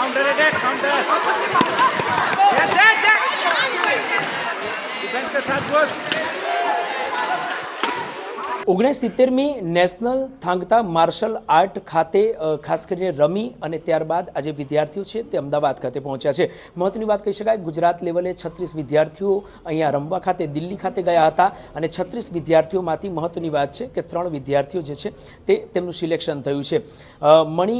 Counter attack counter defence কে সাথ বস ઓગણસિત્તેરમી નેશનલ થાંગતા માર્શલ આર્ટ ખાતે ખાસ કરીને રમી અને ત્યારબાદ આજે વિદ્યાર્થીઓ છે તે અમદાવાદ ખાતે પહોંચ્યા છે. મહત્વની વાત કહી શકાય, ગુજરાત લેવલે છત્રીસ વિદ્યાર્થીઓ અહીંયા રમવા ખાતે, દિલ્હી ખાતે ગયા હતા અને છત્રીસ વિદ્યાર્થીઓમાંથી મહત્વની વાત છે કે ત્રણ વિદ્યાર્થીઓ જે છે તે તેમનું સિલેક્શન થયું છે. મણિ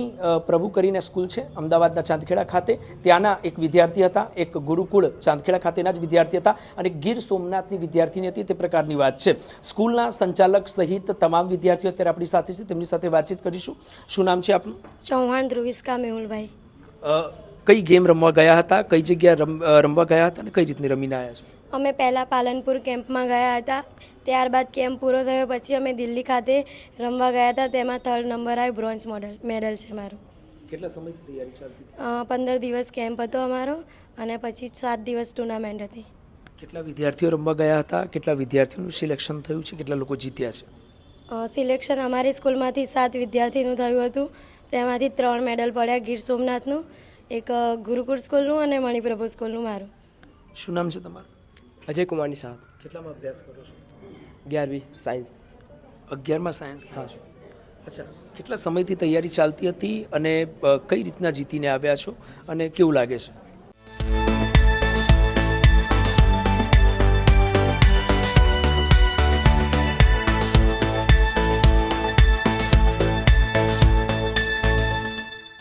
પ્રભુ કરીને સ્કૂલ છે, અમદાવાદના ચાંદખેડા ખાતે. ત્યાંના એક વિદ્યાર્થી હતા, એક ગુરુકુળ ચાંદખેડા ખાતેના જ વિદ્યાર્થી હતા અને ગીર સોમનાથની વિદ્યાર્થીની હતી તે પ્રકારની વાત છે. સ્કૂલના સંચાલક સહિત તમામ વિદ્યાર્થીઓ અત્યારે આપણી સાથે છે. તેમની સાથે વાતચીત કરીશું. શું નામ છે આપનું? ચૌહાણ ધ્રુવિસ્કા મેહુલભાઈ. કઈ ગેમ રમવા ગયા હતા? કઈ જગ્યાએ રમવા ગયા હતા અને કઈ રીતની રમીને આવ્યા છો? અમે પહેલાં પાલનપુર કેમ્પમાં ગયા હતા. ત્યારબાદ કેમ્પ પૂરો થયો. પછી અમે દિલ્હી ખાતે રમવા ગયા હતા. તેમાં થર્ડ નંબર આવ્યો. બ્રોન્ઝ મોડલ મેડલ છે મારો. કેટલા સમયથી તૈયારી ચાલતી પંદર દિવસ કેમ્પ હતો અમારો અને પછી સાત દિવસ ટુર્નામેન્ટ હતી. કેટલા વિદ્યાર્થીઓ રમવા ગયા હતા? કેટલા વિદ્યાર્થીઓનું સિલેક્શન થયું છે? કેટલા લોકો જીત્યા છે? સિલેક્શન અમારી સ્કૂલમાંથી સાત વિદ્યાર્થીનું થયું હતું. તેમાંથી ત્રણ મેડલ પડ્યા ગીર સોમનાથનું એક ગુરુકુળ સ્કૂલનું અને મણિપ્રભુ સ્કૂલનું મારું. શું નામ છે તમારું? અજય કુમારની સાથ કેટલામાં અભ્યાસ કરો છો? અગિયારમી સાયન્સ. અગિયારમાં સાયન્સ? હા અચ્છા. કેટલા સમયથી તૈયારી ચાલતી હતી અને કઈ રીતના જીતીને આવ્યા છો અને કેવું લાગે છે?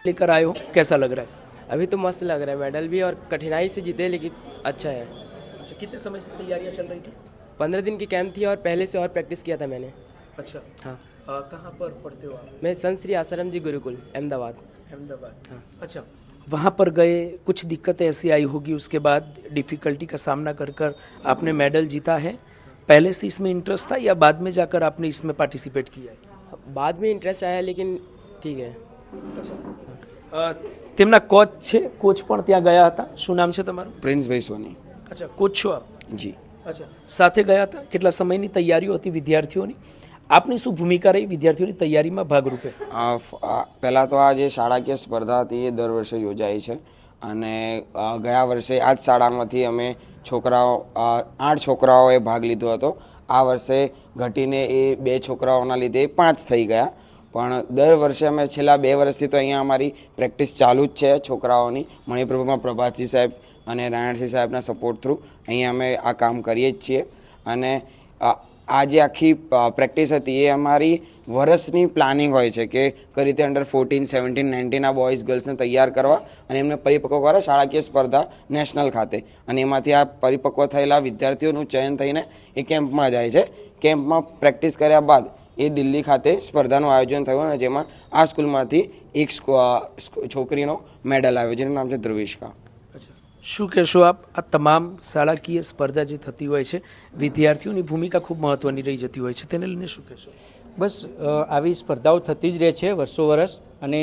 लेकर आए हो? कैसा लग रहा है? अभी तो मस्त लग रहा है मेडल भी और कठिनाई से जीते लेकिन अच्छा है। अच्छा कितने समय से तैयारियाँ चल रही थी? पंद्रह दिन की कैंप थी और पहले से और प्रैक्टिस किया था मैंने। अच्छा। हाँ। कहाँ पर पढ़ते हो आप? मैं संत श्री आसाराम जी गुरुकुल अहमदाबाद। अहमदाबाद। हाँ। अच्छा। वहाँ पर गए कुछ दिक्कतें ऐसी आई होगी उसके बाद डिफ़िकल्टी का सामना कर कर आपने मेडल जीता है। पहले से इसमें इंटरेस्ट था या बाद में जाकर आपने इसमें पार्टिसिपेट किया है? बाद में इंटरेस्ट आया लेकिन ठीक है। તેમના કોચ છે? કોચ પણ ત્યાં ગયા હતા? શું નામ છે તમારું? પ્રિન્સભાઈ સોની. અચ્છા કોચ છો આપ? જી. અચ્છા સાથે ગયા હતા? કેટલા સમયની તૈયારીઓ હતી વિદ્યાર્થીઓની? આપની શું ભૂમિકા રહી વિદ્યાર્થીઓની તૈયારીમાં ભાગરૂપે? પહેલાં તો આ જે શાળાકીય સ્પર્ધા હતી એ દર વર્ષે યોજાય છે. અને ગયા વર્ષે આ જ શાળામાંથી અમે છોકરાઓ આઠ છોકરાઓએ ભાગ લીધો હતો. આ વર્ષે ઘટીને એ બે છોકરાઓના લીધે પાંચ થઈ ગયા. પણ દર વર્ષે અમે છેલ્લા બે વર્ષથી તો અહીંયા અમારી પ્રેક્ટિસ ચાલુ જ છે છોકરાઓની. મણિપ્રભુમાં પ્રભાતસિંહ સાહેબ અને નારાયણસિંહ સાહેબના સપોર્ટ થ્રુ અહીંયા અમે આ કામ કરીએ જ છીએ. અને આ જે આખી પ્રેક્ટિસ હતી એ અમારી વર્ષની પ્લાનિંગ હોય છે કે કઈ રીતે અંડર ફોર્ટીન સેવન્ટીન નાઇન્ટીનના બોયઝ ગર્લ્સને તૈયાર કરવા અને એમને પરિપક્વ કરવા શાળાકીય સ્પર્ધા નેશનલ ખાતે. અને એમાંથી આ પરિપક્વ થયેલા વિદ્યાર્થીઓનું ચયન થઈને એ કેમ્પમાં જાય છે. કેમ્પમાં પ્રેક્ટિસ કર્યા બાદ એ દિલ્હી ખાતે સ્પર્ધાનું આયોજન થયું અને જેમાં આ સ્કૂલમાંથી એક છોકરીનો મેડલ આવ્યો જેનું નામ છે ધ્રુવિષ્કા શું કહેશો આપ? આ તમામ શાળાકીય સ્પર્ધા જે થતી હોય છે વિદ્યાર્થીઓની ભૂમિકા ખૂબ મહત્ત્વની રહી જતી હોય છે તેને લઈને શું કહેશો? બસ આવી સ્પર્ધાઓ થતી જ રહે છે વર્ષો વર્ષ અને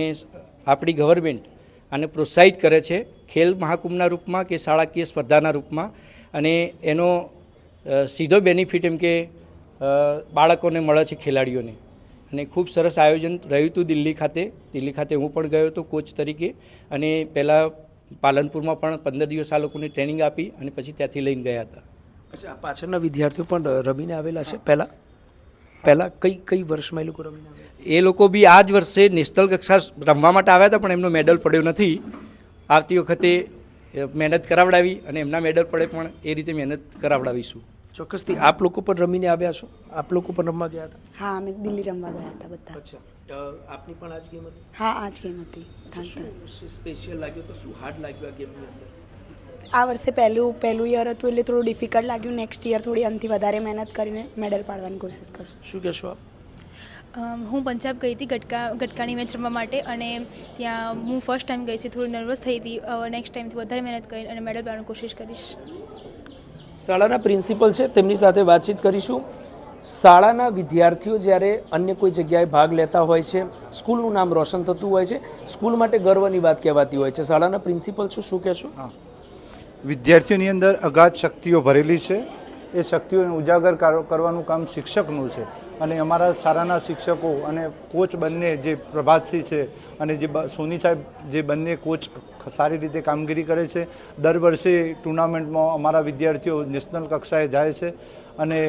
આપણી ગવર્મેન્ટ આને પ્રોત્સાહિત કરે છે ખેલ મહાકુંભના રૂપમાં કે શાળાકીય સ્પર્ધાના રૂપમાં અને એનો સીધો બેનિફિટ એમ કે બાળકોને મળે છે ખેલાડીઓને. અને ખૂબ સરસ આયોજન રહ્યું હતું દિલ્હી ખાતે. દિલ્હી ખાતે હું પણ ગયો હતો કોચ તરીકે. અને પહેલાં પાલનપુરમાં પણ પંદર દિવસ આ લોકોને ટ્રેનિંગ આપી અને પછી ત્યાંથી લઈને ગયા હતા. અચ્છા આ પાછળના વિદ્યાર્થીઓ પણ રમીને આવેલા છે? પહેલાં? પહેલાં કઈ કઈ વર્ષમાં એ લોકો રમીને એ લોકો બી આ જ વર્ષે નેશનલ કક્ષા રમવા માટે આવ્યા હતા પણ એમનો મેડલ પડ્યો નથી. આવતી વખતે મહેનત કરાવડાવી અને એમના મેડલ પડે પણ એ રીતે મહેનત કરાવડાવીશું. ચોક્કસથી આપ લોકો પણ રમીને આવ્યા છો? આપ લોકો પણ રમવા ગયા હતા? હા અમે દિલ્હી રમવા ગયા હતા બધા. અચ્છા. આપની પણ આજ ગેમ હતી? હા આજ ગેમ હતી. સ્પેશિયલ લાગ્યું? તો શું હાર્ડ લાગ્યું આ ગેમની અંદર? આ વર્ષે પહેલું પહેલું યર હતું એટલે થોડું ડિફિકલ્ટ લાગ્યું. નેક્સ્ટ યર થોડી અંતિ વધારે મહેનત કરીને મેડલ પાડવાની કોશિશ કરશું. શું કહેશો આપ? હું પંજાબ ગઈ હતી ગટકા ગટકાની મેચ રમવા માટે અને ત્યાં હું ફર્સ્ટ ટાઈમ ગઈ છે. થોડી નર્વસ થઈ હતી. નેક્સ્ટ ટાઈમથી વધારે મહેનત કરીને અને મેડલ પાડવાની કોશિશ કરીશ. શાળાના પ્રિન્સિપલ છે, તેમની સાથે વાતચીત કરીશું. શાળાના વિદ્યાર્થીઓ જ્યારે અન્ય કોઈ જગ્યાએ ભાગ લેતા હોય છે, સ્કૂલનું નામ રોશન થતું હોય છે, સ્કૂલ માટે ગર્વની વાત કહેવાતી હોય છે. શાળાના પ્રિન્સિપલ છું, શું કહેશો? વિદ્યાર્થીઓની અંદર અગાધ શક્તિઓ ભરેલી છે. એ શક્તિઓને ઉજાગર કાર- કરવાનું કામ શિક્ષકનું છે. અને અમારા શાળાના શિક્ષકો અને કોચ બંને જે પ્રભાતસિંહ છે અને જે સોની સાહેબ જે બંને કોચ સારી રીતે કામગીરી કરે છે. દર વર્ષે ટુર્નામેન્ટમાં અમારા વિદ્યાર્થીઓ નેશનલ કક્ષાએ જાય છે અને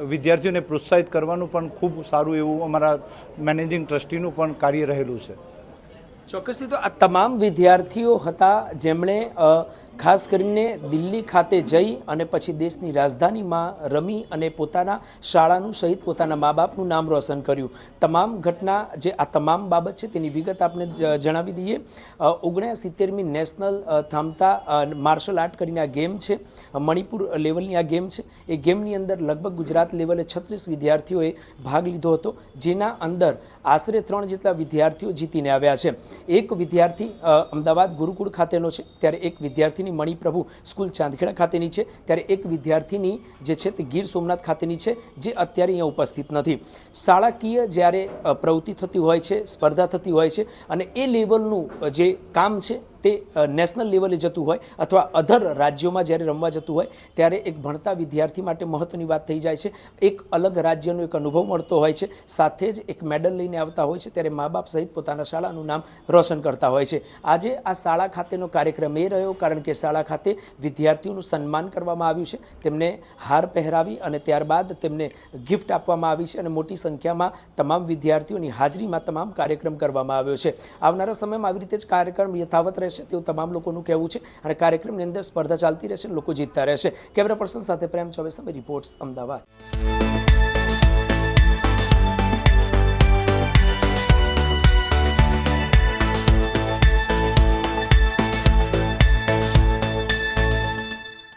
વિદ્યાર્થીઓને પ્રોત્સાહિત કરવાનું પણ ખૂબ સારું એવું અમારા મેનેજિંગ ટ્રસ્ટીનું પણ કાર્ય રહેલું છે. ચોક્કસથી તો આ તમામ વિદ્યાર્થીઓ હતા જેમણે ખાસ કરીને દિલ્હી ખાતે જઈ અને પછી દેશની રાજધાનીમાં રમી અને પોતાના શાળાનું સહિત પોતાના મા બાપનું નામ રોશન કર્યું. તમામ ઘટના જે આ તમામ બાબત છે તેની વિગત આપને જણાવી દઈએ. ઓગણ્યા સિત્તેરમી નેશનલ થામતા માર્શલ આર્ટ કરીને આ ગેમ છે. મણિપુર લેવલની આ ગેમ છે. એ ગેમની અંદર લગભગ ગુજરાત લેવલે છત્રીસ વિદ્યાર્થીઓએ ભાગ લીધો હતો, જેના અંદર આશરે ત્રણ જેટલા વિદ્યાર્થીઓ જીતીને આવ્યા છે. એક વિદ્યાર્થી અમદાવાદ ગુરુકુળ ખાતેનો છે. ત્યારે એક વિદ્યાર્થીની મણિપ્રભુ સ્કૂલ ચાંદખેડા ખાતેની છે. ત્યારે એક વિદ્યાર્થીની જે છે તે ગીર સોમનાથ ખાતેની છે, જે અત્યારે અહીંયા ઉપસ્થિત નથી. શાળાકીય જ્યારે પ્રવૃત્તિ થતી હોય છે, સ્પર્ધા થતી હોય છે અને એ લેવલનું જે કામ છે તે નેશનલ લેવલે જતું હોય અથવા અધર રાજ્યોમાં જ્યારે રમવા જતું હોય, ત્યારે એક ભણતા વિદ્યાર્થી માટે મહત્ત્વની વાત થઈ જાય છે. એક અલગ રાજ્યનો એક અનુભવ મળતો હોય છે. સાથે જ એક મેડલ લઈને આવતા હોય છે. ત્યારે મા બાપ સહિત પોતાના શાળાનું નામ રોશન કરતા હોય છે. આજે આ શાળા ખાતેનો કાર્યક્રમ એ રહ્યો કારણ કે શાળા ખાતે વિદ્યાર્થીઓનું સન્માન કરવામાં આવ્યું છે. તેમને હાર પહેરાવી અને ત્યારબાદ તેમને ગિફ્ટ આપવામાં આવી છે અને મોટી સંખ્યામાં તમામ વિદ્યાર્થીઓની હાજરીમાં તમામ કાર્યક્રમ કરવામાં આવ્યો છે. આવનારા સમયમાં આવી રીતે જ કાર્યક્રમ યથાવત રહેશે. તેવું તમામ લોકોનું કહેવું છે. અને કાર્યક્રમની અંદર સ્પર્ધા ચાલતી રહેશે લોકો જીતતા રહેશે. કેમેરા પર્સન સાથે પ્રેમ ચોબે સમય રિપોર્ટ્સ અમદાવાદ.